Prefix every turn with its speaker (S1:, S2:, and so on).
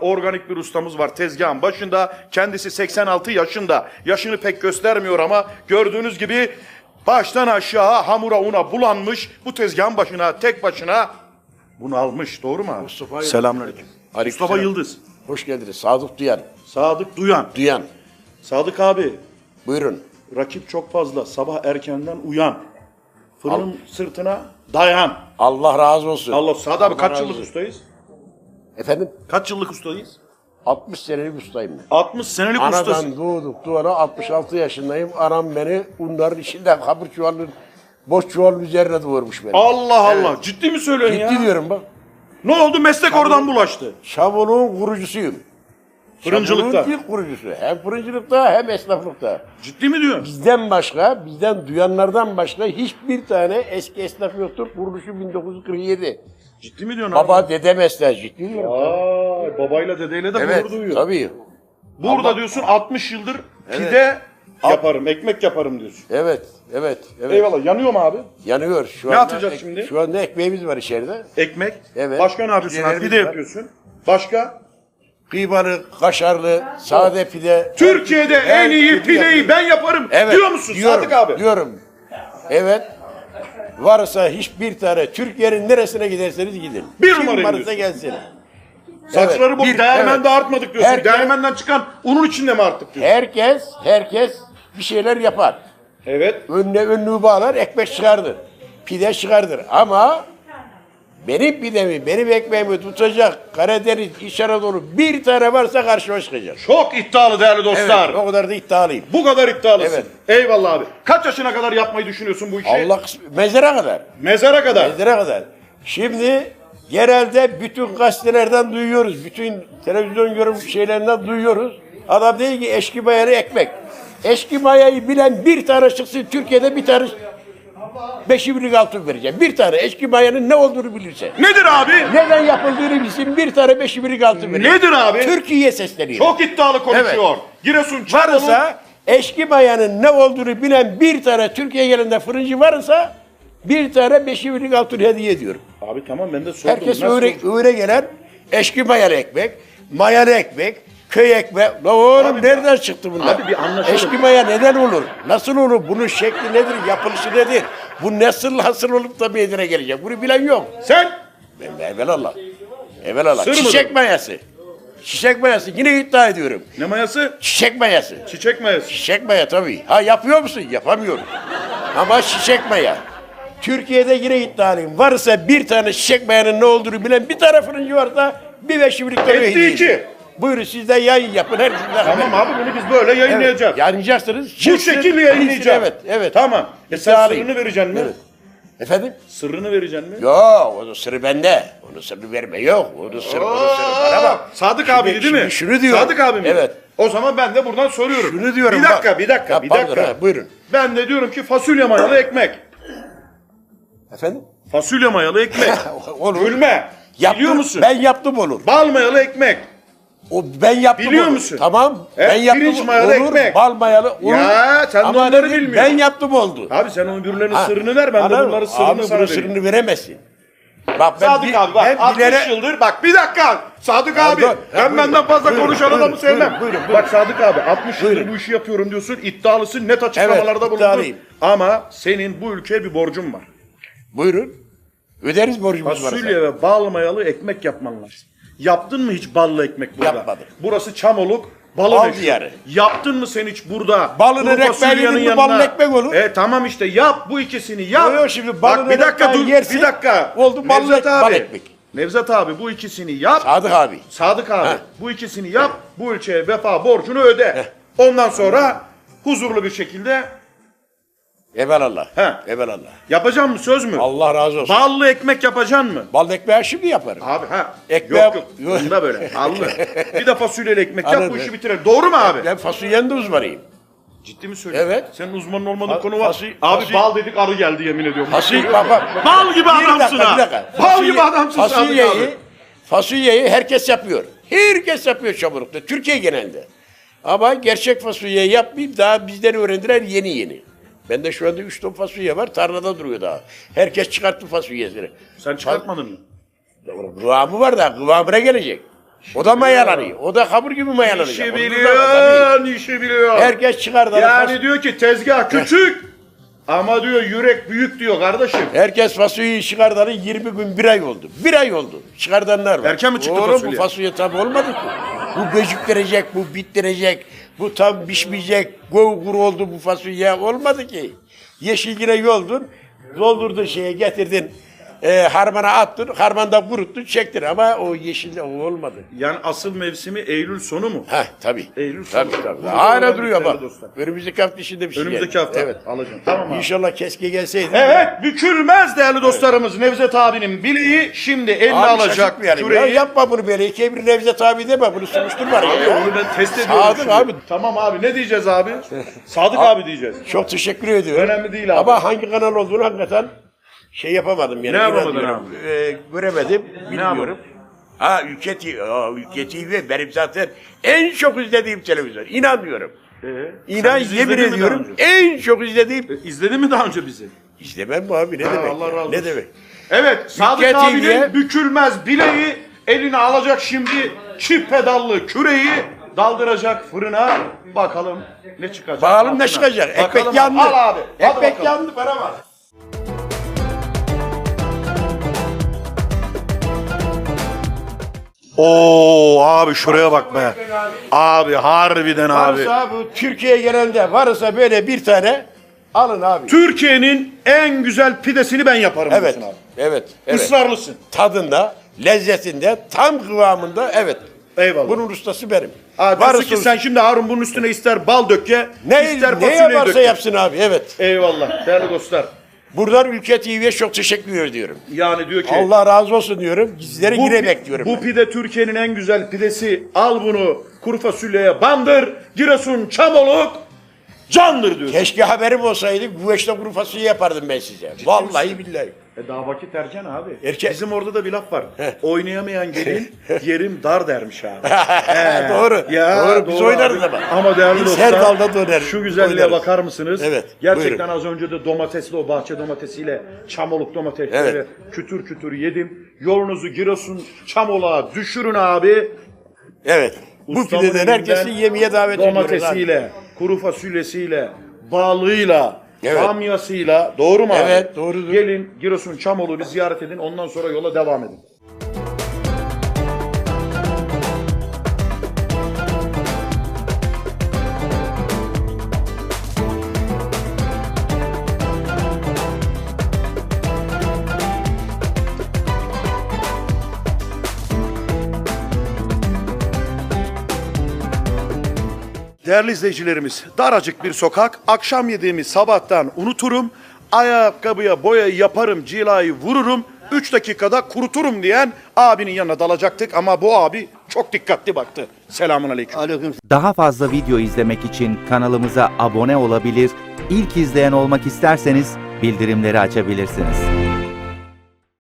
S1: organik bir ustamız var tezgahın başında. Kendisi 86 yaşında. Yaşını pek göstermiyor ama gördüğünüz gibi baştan aşağı hamura una bulanmış. Bu tezgahın başına tek başına bunu almış. Doğru mu abi?
S2: Mustafa.
S1: Selamünaleyküm.
S2: Aleyküm
S1: Mustafa
S2: selam.
S1: Yıldız.
S2: Hoş geldiniz. Sadık Duyan.
S1: Sadık Duyan.
S2: Duyan.
S1: Sadık abi
S2: Buyurun.
S1: rakip çok fazla. Sabah erkenden uyan. Fırının sırtına dayan.
S2: Allah razı olsun.
S1: Allah Sadık abi
S2: Allah
S1: kaç yıllık
S2: olsun.
S1: ustayız?
S2: Efendim?
S1: Kaç yıllık ustayız?
S2: 60 senelik ustayım ben.
S1: 60 senelik ustasın.
S2: Anadan doğduk duvara 66 yaşındayım. Anam beni unların içinde kabır çuvalının boş çuvalın üzerine doğurmuş beni.
S1: Allah Allah. Ciddi mi söylüyorsun ya?
S2: Ciddi diyorum bak.
S1: Ne oldu? Meslek oradan bulaştı.
S2: Şabunun kurucusuyum.
S1: Fırıncılıkta.
S2: Şabunun ilk kurucusu. Hem fırıncılıkta hem esnaflıkta.
S1: Ciddi mi diyorsun?
S2: Bizden başka, bizden duyanlardan başka hiçbir tane eski esnaf yoktur. Kuruluşu 1947.
S1: Ciddi mi diyorsun abi?
S2: Baba dede mesleği ciddi diyorum.
S1: Ay, babayla dedeyle de
S2: Evet,
S1: gurur duyuyor.
S2: tabii.
S1: Burada
S2: Allah-
S1: diyorsun 60 yıldır
S2: Evet.
S1: pide yaparım, ekmek yaparım diyorsun.
S2: Evet, evet, evet.
S1: Eyvallah. Yanıyor mu abi?
S2: Yanıyor. Şu
S1: Ne
S2: anda
S1: atacağız şimdi?
S2: Şu anda ekmeğimiz var içeride.
S1: Ekmek.
S2: Evet.
S1: Başka ne yapıyorsun abi?
S2: Pidelerimiz
S1: Pide
S2: var.
S1: yapıyorsun. Başka?
S2: Kıymalı, kaşarlı, sade pide.
S1: Türkiye'de en iyi pideyi ben yaparım
S2: Evet.
S1: diyor musun
S2: diyorum,
S1: Sadık abi?
S2: Diyorum. Evet. Varsa hiçbir tane Türkiye'nin neresine giderseniz gidin.
S1: Bir
S2: Kim varsa
S1: diyorsun.
S2: gelsin.
S1: Saçları
S2: Evet,
S1: bu
S2: bir-
S1: değermende
S2: evet.
S1: artmadık diyorsun.
S2: Herkes-
S1: Değermenden çıkan unun içinde mi arttık diyorsun?
S2: Herkes, herkes bir şeyler yapar.
S1: Evet.
S2: Önüne önlüğü bağlar, ekmek çıkardır. Pide çıkardır. Ama benim pidemi, benim ekmeğimi tutacak Karadeniz, İç Anadolu bir tane varsa karşıma çıkacak.
S1: Çok iddialı değerli dostlar.
S2: Evet, o kadar da iddialıyım.
S1: Bu kadar iddialısın.
S2: Evet.
S1: Eyvallah abi. Kaç yaşına kadar yapmayı düşünüyorsun bu işi?
S2: Allah kısmet- mezara kadar.
S1: Mezara kadar.
S2: Mezara kadar. Şimdi genelde bütün gazetelerden duyuyoruz. Bütün televizyon yorum şeylerinden duyuyoruz. Adam değil ki eşki mayalı ekmek. Eşki mayayı bilen bir tane çıksın Türkiye'de bir tane beşi birlik altın vereceğim. Bir tane eşki mayanın ne olduğunu bilirse.
S1: Nedir abi?
S2: Neden yapıldığını bilsin bir tane beşi birlik altın vereceğim.
S1: Nedir abi?
S2: Türkiye'ye sesleniyor.
S1: Çok iddialı konuşuyor. Giresun Çamlık.
S2: varsa eşki mayanın ne olduğunu bilen bir tane Türkiye'ye gelende fırıncı varsa bir tane beşi birlik altın hediye ediyorum.
S1: Abi tamam ben de sordum.
S2: Herkes öğre, öğre gelen eşki mayalı ekmek, mayalı ekmek, köy ekmek. La oğlum
S1: Abi,
S2: nereden çıktı bunlar?
S1: abi bir anlaşalım.
S2: Eşki maya neden olur? Nasıl olur? Bunun şekli nedir? Yapılışı nedir? Bu nasıl hasıl olup da meydana gelecek? Bunu bilen yok.
S1: Sen
S2: Ben evelallah. Evelallah.
S1: Sır
S2: Çiçek
S1: mıdır?
S2: mayası. Çiçek mayası. Yine iddia ediyorum.
S1: ne mayası?
S2: Çiçek mayası.
S1: Çiçek mayası.
S2: Çiçek maya tabii. Ha yapıyor musun? Yapamıyorum. Ama çiçek maya. Türkiye'de yine iddialıyım. Varsa bir tane çiçek mayanın ne olduğunu bilen bir tane fırıncı varsa bir beşi birlikte
S1: Etti iki.
S2: Buyurun siz de yayın yapın. Herkes de
S1: Tamam abi bunu biz böyle yayınlayacağız.
S2: Evet, yayınlayacaksınız.
S1: Bu şekilde
S2: bilsin.
S1: yayınlayacağım.
S2: Evet, evet.
S1: Tamam. E sen
S2: İddialıyım.
S1: sırrını vereceksin mi?
S2: Evet. Efendim?
S1: Sırrını vereceksin mi?
S2: Yok, onun sırrı bende. Onun sırrını verme yok. Onun sırrı, onun sırrı bana bak.
S1: Sadık abi değil mi?
S2: şimdi şunu diyorum.
S1: Sadık abi mi?
S2: Evet.
S1: O zaman ben de buradan soruyorum.
S2: Şunu diyorum
S1: Bir dakika,
S2: bak.
S1: bir dakika,
S2: Ha,
S1: bir
S2: pardon,
S1: dakika.
S2: ha, buyurun.
S1: Ben de diyorum ki fasulye mayalı ekmek.
S2: Efendim?
S1: Fasulye mayalı ekmek.
S2: Olur.
S1: Gülme. Biliyor musun?
S2: Ben yaptım olur.
S1: Bal mayalı ekmek.
S2: O ben yaptım
S1: Biliyor
S2: olur.
S1: musun?
S2: Tamam.
S1: Evet,
S2: ben yaptım
S1: pirinç mayalı
S2: olur.
S1: ekmek.
S2: Bal mayalı olur.
S1: Ya, sen de
S2: Ama
S1: onları
S2: dedim,
S1: bilmiyorsun.
S2: Ben yaptım oldu.
S1: Abi sen onun birilerinin
S2: Ha,
S1: sırrını ver, ben de
S2: anladın
S1: bunların
S2: mı?
S1: sırrını
S2: abi,
S1: sana vereyim.
S2: sırrını veremezsin. Bak ben
S1: Sadık
S2: bir-
S1: abi bak
S2: ben
S1: 60
S2: bilere-
S1: yıldır bak bir dakika Sadık
S2: Ya
S1: abi
S2: dur,
S1: ben
S2: ya
S1: benden fazla
S2: buyurun,
S1: konuşan
S2: buyurun,
S1: adamı sevmem.
S2: buyurun, buyurun.
S1: Bak Sadık abi 60 yıldır
S2: Buyurun.
S1: bu işi yapıyorum diyorsun iddialısın net açıklamalarda
S2: Evet,
S1: bulundun. Ama senin bu ülkeye bir borcun var.
S2: Buyurun. Öderiz borcumuz varsa.
S1: Fasulye ve bal mayalı ekmek yapman lazım. Yaptın mı hiç ballı ekmek burada?
S2: Yapmadım.
S1: Burası Çamoluk. Balı
S2: Bal
S1: meşhur.
S2: diyarı.
S1: Yaptın mı sen hiç burada? Fasulyenin
S2: yedin mi balın ekmek olur.
S1: E tamam işte yap bu ikisini yap.
S2: Yok, şimdi
S1: Bak
S2: balın
S1: bir dakika dur
S2: yersin,
S1: bir dakika.
S2: oldu ballı
S1: Nevzat
S2: ek-
S1: abi.
S2: bal ekmek.
S1: Nevzat abi bu ikisini yap.
S2: Sadık abi.
S1: Sadık abi
S2: Ha.
S1: bu ikisini yap. Bu ülkeye vefa borcunu öde. Ondan sonra huzurlu bir şekilde
S2: Evelallah.
S1: He.
S2: Evelallah.
S1: yapacağım mı söz mü?
S2: Allah razı olsun.
S1: Ballı ekmek yapacaksın mı?
S2: Bal ekmeği şimdi yaparım.
S1: Abi ha.
S2: Ekmeğe-
S1: Yok yok. Bunda böyle. Ballı. bir de fasulyeli ekmek yap bu işi bitirelim. Doğru mu abi?
S2: Ben fasulyenin de uzmanıyım.
S1: Ciddi mi söylüyorsun?
S2: Evet.
S1: Senin uzmanın olmadığın konu var.
S2: fasulye-
S1: abi
S2: fasulye-
S1: bal dedik arı geldi yemin ediyorum.
S2: Fasulye, bak bak.
S1: Bal gibi
S2: Bir
S1: adamsın
S2: dakika,
S1: ha.
S2: bir dakika.
S1: Bal
S2: Fasulye-
S1: gibi adamsın
S2: fasulyeyi,
S1: abi.
S2: fasulyeyi herkes yapıyor. Herkes yapıyor çamurlukta. Türkiye genelinde. Ama gerçek fasulyeyi yapmayıp daha bizden öğrendiler yeni yeni. Bende şu anda 3 ton fasulye var. Tarlada duruyor daha. Herkes çıkarttı fasulyesini.
S1: Sen çıkartmadın mı?
S2: Kıvamı var da kıvamına gelecek. O da mayalanıyor. O da hamur gibi mayalanıyor.
S1: İşi
S2: da-
S1: biliyor, işi biliyor.
S2: Herkes çıkar da
S1: Yani diyor ki tezgah küçük ama diyor yürek büyük diyor kardeşim.
S2: Herkes fasulyeyi çıkardalı 20 gün bir ay oldu. Bir ay oldu. Çıkardanlar var.
S1: Erken mi çıktı
S2: Oğlum,
S1: fasulye?
S2: bu fasulye tam olmadı ki. Bu böcüklenecek, bu bittirecek, bu tam pişmeyecek, gov kuru oldu bu fasulye. Olmadı ki. Yeşil yine yoldun, doldurdun şeye getirdin. E, harmana attın, harmanda kuruttun, çektin ama o yeşil o olmadı.
S1: Yani asıl mevsimi Eylül sonu mu?
S2: Heh tabii.
S1: Eylül
S2: tabii
S1: sonu.
S2: tabii.
S1: Da
S2: Hala duruyor bak.
S1: dostlar.
S2: Önümüzdeki hafta içinde bir şey
S1: Önümüzdeki
S2: gelir.
S1: hafta
S2: Evet.
S1: alacağım. Tamam abi.
S2: İnşallah keşke gelseydi.
S1: Evet bükülmez değerli dostlarımız Nevzat abinin bileği şimdi eline
S2: Abi
S1: alacak küreği.
S2: Ya yapma bunu böyle. İkiye bir Nevzat abi deme. Bunu sunuşturma.
S1: Abi
S2: ya.
S1: onu ben test ediyorum
S2: Sadık
S1: şimdi.
S2: abi.
S1: Tamam abi ne diyeceğiz abi? Sadık abi diyeceğiz.
S2: Çok teşekkür ediyorum.
S1: Önemli değil abi.
S2: Ama hangi kanal olduğunu hakikaten şey yapamadım yani.
S1: Ne yapamadın
S2: İnanmıyorum. Ee, göremedim. Bilmiyorum. Ha Ülke TV, Aa, Ülke TV benim zaten en çok izlediğim televizyon. İnanmıyorum. İnan
S1: Ee, bizi
S2: yemin
S1: izledin mi daha
S2: ediyorum
S1: önce?
S2: en çok izlediğim.
S1: İzledin mi daha önce bizi?
S2: İzlemem mi abi ne demek?
S1: Allah razı olsun.
S2: Ne demek?
S1: Evet Sadık
S2: Ülke
S1: abinin
S2: TV'ye
S1: bükülmez bileği eline alacak şimdi çift pedallı küreği daldıracak fırına. Bakalım ne çıkacak.
S2: Bakalım ne
S1: altına.
S2: çıkacak?
S1: Bakalım
S2: Ekmek yandı.
S1: Al abi. hadi
S2: Ekmek
S1: bakalım.
S2: yandı para var.
S1: Oo abi şuraya bak be. Abi harbiden abi.
S2: Varsa bu Türkiye'ye gelende varsa böyle bir tane alın abi.
S1: Türkiye'nin en güzel pidesini ben yaparım
S2: Evet.
S1: diyorsun abi.
S2: Evet. Evet.
S1: Israrlısın.
S2: Tadında, lezzetinde, tam kıvamında evet.
S1: Eyvallah.
S2: Bunun ustası benim.
S1: Abi diyorsun ki sen şimdi Harun bunun üstüne ister bal döke,
S2: ne,
S1: ister
S2: ne
S1: fasulyeyi
S2: yaparsa
S1: döke.
S2: yapsın abi evet.
S1: Eyvallah değerli dostlar.
S2: Buradan Ülke TV'ye çok teşekkür ediyorum.
S1: Yani diyor ki
S2: Allah razı olsun diyorum. Sizleri
S1: bu,
S2: yine
S1: pi-
S2: bekliyorum.
S1: bu
S2: ben.
S1: pide Türkiye'nin en güzel pidesi. Al bunu kuru fasulyeye bandır. Giresun çamoluk candır diyor.
S2: Keşke haberim olsaydı güveçte kuru fasulye yapardım ben size. Vallahi billahi.
S1: E daha vakit erken abi.
S2: Erken.
S1: Bizim orada da bir laf var.
S2: Heh.
S1: Oynayamayan gelin yerim dar dermiş abi.
S2: doğru.
S1: Ya,
S2: doğru. Biz
S1: doğru
S2: oynarız
S1: abi.
S2: ama.
S1: Ama değerli
S2: Biz
S1: dostlar.
S2: her dalda döneriz.
S1: Şu güzelliğe
S2: Oynarız.
S1: bakar mısınız?
S2: Evet,
S1: Gerçekten
S2: buyurun.
S1: az önce de domatesli o bahçe domatesiyle çamoluk domatesleri
S2: Evet.
S1: kütür kütür yedim. Yolunuzu Giresun çamoluğa düşürün abi.
S2: Evet. Bu
S1: Ustamın
S2: pideden herkesi yemeğe davet ediyoruz.
S1: Domatesiyle, kuru fasulyesiyle, balığıyla,
S2: Evet.
S1: bamyasıyla. Doğru mu abi?
S2: Evet, doğrudur.
S1: Gelin Giresun Çamolu'yu bir ziyaret edin. Ondan sonra yola devam edin. Değerli izleyicilerimiz, daracık bir sokak. Akşam yediğimi sabahtan unuturum. Ayakkabıya boyayı yaparım, cilayı vururum. 3 dakikada kuruturum diyen abinin yanına dalacaktık ama bu abi çok dikkatli baktı. Selamun aleyküm.
S3: Daha fazla video izlemek için kanalımıza abone olabilir, ilk izleyen olmak isterseniz bildirimleri açabilirsiniz.